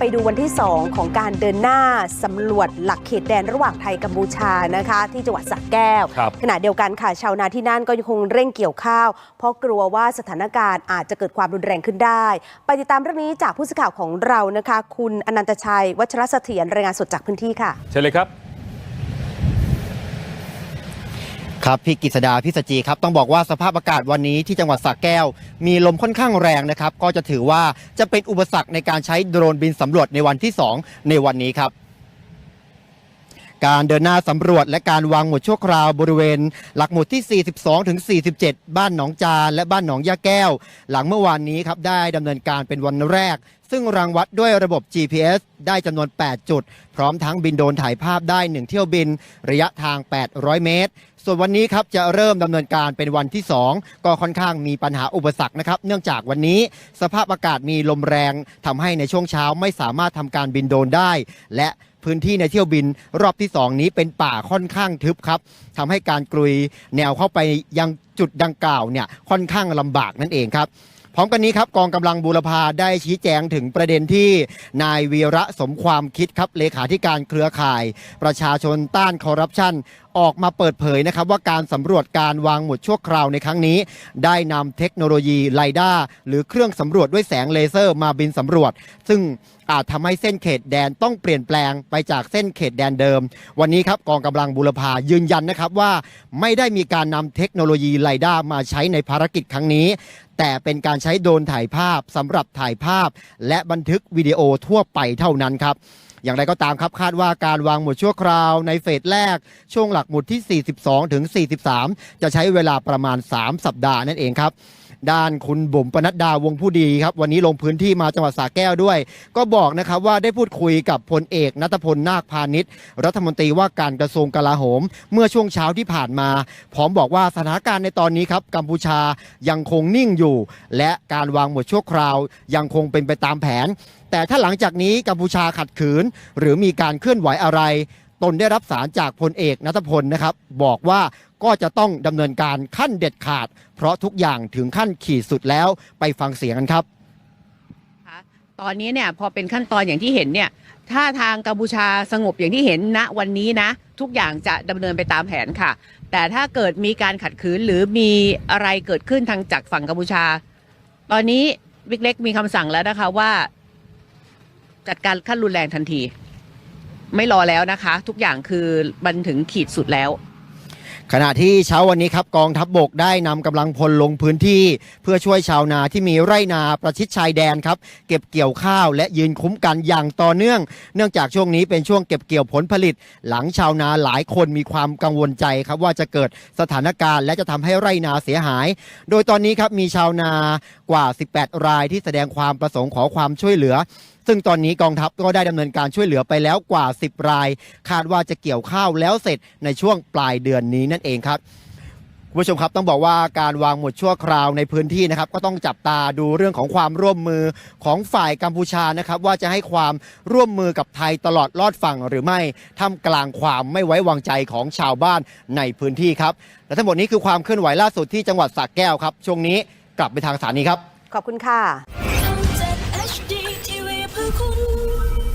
ไปดูวันที่ 2 ของการเดินหน้าสำรวจหลักเขตแดนระหว่างไทยกัมพูชานะคะ ที่จังหวัดสระแก้วครับขณะเดียวกันค่ะชาวนาที่นั่นก็ยังคงเร่งเกี่ยวข้าว เพราะกลัวว่าสถานการณ์อาจจะเกิดความรุนแรงขึ้นได้ ไปติดตามเรื่องนี้จากผู้สื่อข่าวของเรานะคะ คุณอนันตชัย วัชรเสถียรรายงานสดจากพื้นที่ค่ะเชิญเลยครับ ครับพี่กิษดาพี่สจีครับต้องบอกว่าสภาพอากาศวันนี้ที่จังหวัดสระแก้ว มีลมค่อนข้างแรงนะครับ ก็จะถือว่าจะเป็นอุปสรรคในการใช้โดรนบินสำรวจในวันที่ 2 ในวันนี้ครับการเดินหน้าสำรวจและการวางหมุดชั่วคราวบริเวณ หลักหมุดที่ 42 ถึง 47 บ้านหนองจานและบ้านหนองยาแก้ว หลังเมื่อวานนี้ครับได้ดำเนินการเป็นวันแรก ซึ่งรังวัดด้วยระบบ GPS ได้จำนวน 8 จุด พร้อมทั้งบินโดนถ่ายภาพได้ 1 เที่ยวบิน ระยะทาง 800 เมตร ส่วนวันนี้ครับจะเริ่มดำเนินการเป็นวันที่ 2 ก็ค่อนข้างมีปัญหาอุปสรรคนะครับ เนื่องจากวันนี้สภาพอากาศมีลมแรงทำให้ในช่วงเช้าไม่สามารถทำการบินโดนได้ และพื้นที่ในเที่ยวบินรอบที่ 2 นี้เป็นป่าค่อนข้างทึบครับทำให้การกลุยแนวเข้าไปยังจุดดังกล่าวเนี่ยค่อนข้างลำบากนั่นเองครับ ร้อมกันนี้ครับกองกำลังบูรพาได้ชี้แจงถึงประเด็นที่นายวีระสมความคิดครับเลขาธิการเครือข่าย ประชาชนต้านคอร์รัปชัน ออกมาเปิดเผยนะครับว่าการสำรวจการวางหมุดชั่วคราวในครั้งนี้ ได้นำเทคโนโลยีไลด้าหรือเครื่องสำรวจด้วยแสงเลเซอร์มาบินสำรวจ ซึ่งอาจทำให้เส้นเขตแดนต้องเปลี่ยนแปลงไปจากเส้นเขตแดนเดิม วันนี้ครับกองกำลังบูรพายืนยันนะครับว่าไม่ได้มีการนำเทคโนโลยีไลด้ามาใช้ในภารกิจครั้งนี้ แต่เป็นการใช้โดรนถ่ายภาพสำหรับถ่ายภาพ และบันทึกวิดีโอทั่วไปเท่านั้นครับ อย่างไรก็ตามครับคาดว่าการวางหมุดชั่วคราวในเฟสแรกช่วงหลักหมุดที่ 42 ถึง 43 จะใช้เวลาประมาณ 3 สัปดาห์นั่นเองครับ ด้านคุณบุ๋มปนัดดาวงผู้ดีครับ วันนี้ลงพื้นที่มาจังหวัดสระแก้วด้วย ก็บอกนะครับว่าได้พูดคุยกับพลเอกนัทพลนาคพาณิชย์รัฐมนตรีว่าการกระทรวงกลาโหม เมื่อช่วงเช้าที่ผ่านมา พร้อมบอกว่าสถานการณ์ในตอนนี้ครับกัมพูชายังคงนิ่งอยู่ และการวางหมดชั่วคราว ยังคงเป็นไปตามแผน แต่ถ้าหลังจากนี้กัมพูชาขัดขืน หรือมีการเคลื่อนไหวอะไร ตนได้รับสารจากพลเอกนัทพลนะครับ บอกว่าก็จะต้องดำเนินการขั้นเด็ดขาด เพราะทุกอย่างถึงขั้นขีดสุดแล้วไปฟังเสียงกันครับ ตอนนี้เนี่ยพอเป็นขั้นตอนอย่างที่เห็นเนี่ยถ้าทางกัมพูชาสงบอย่างที่เห็นณวันนี้นะ ทุกอย่างจะดำเนินไปตามแผนค่ะ แต่ถ้าเกิดมีการขัดขืนหรือมีอะไรเกิดขึ้นทางจากฝั่งกัมพูชา ตอนนี้วิกเล็กมีคำสั่งแล้วนะคะว่า จัดการขั้นรุนแรงทันที ไม่รอแล้วนะคะ ทุกอย่างคือมันถึงขีดสุดแล้ว ขณะที่เช้าวันนี้ครับกองทัพบบกได้นำกำลังพลลงพื้นที่ เพื่อช่วยชาวนาที่มีไร่นาประชิดชายแดนครับ เก็บเกี่ยวข้าวและยืนคุ้มกันอย่างต่อเนื่อง เนื่องจากช่วงนี้เป็นช่วงเก็บเกี่ยวผลผลิต หลังชาวนาหลายคนมีความกังวลใจครับว่าจะเกิดสถานการณ์ และจะทำให้ไร่นาเสียหาย โดยตอนนี้ครับมีชาวนากว่า 18 รายที่แสดงความประสงค์ขอความช่วยเหลือ ซึ่งตอนนี้กองทัพก็ได้ดำเนินการช่วยเหลือไปแล้วกว่า 10 ราย คาดว่าจะเกี่ยวข้าวแล้วเสร็จในช่วงปลายเดือนนี้นั่นเองครับคุณผู้ชมครับต้องบอกว่าการวางหมดชั่วคราวในพื้นที่นะครับ ก็ต้องจับตาดูเรื่องของความร่วมมือของฝ่ายกัมพูชานะครับ ว่าจะให้ความร่วมมือกับไทยตลอดลอดฝั่งหรือไม่ท่ามกลางความไม่ไว้วางใจของชาวบ้านในพื้นที่ครับและทั้งหมดนี้คือความเคลื่อนไหวล่าสุดที่จังหวัดสระแก้วครับ ช่วงนี้กลับไปทางสถานีครับ ขอบคุณค่ะ こる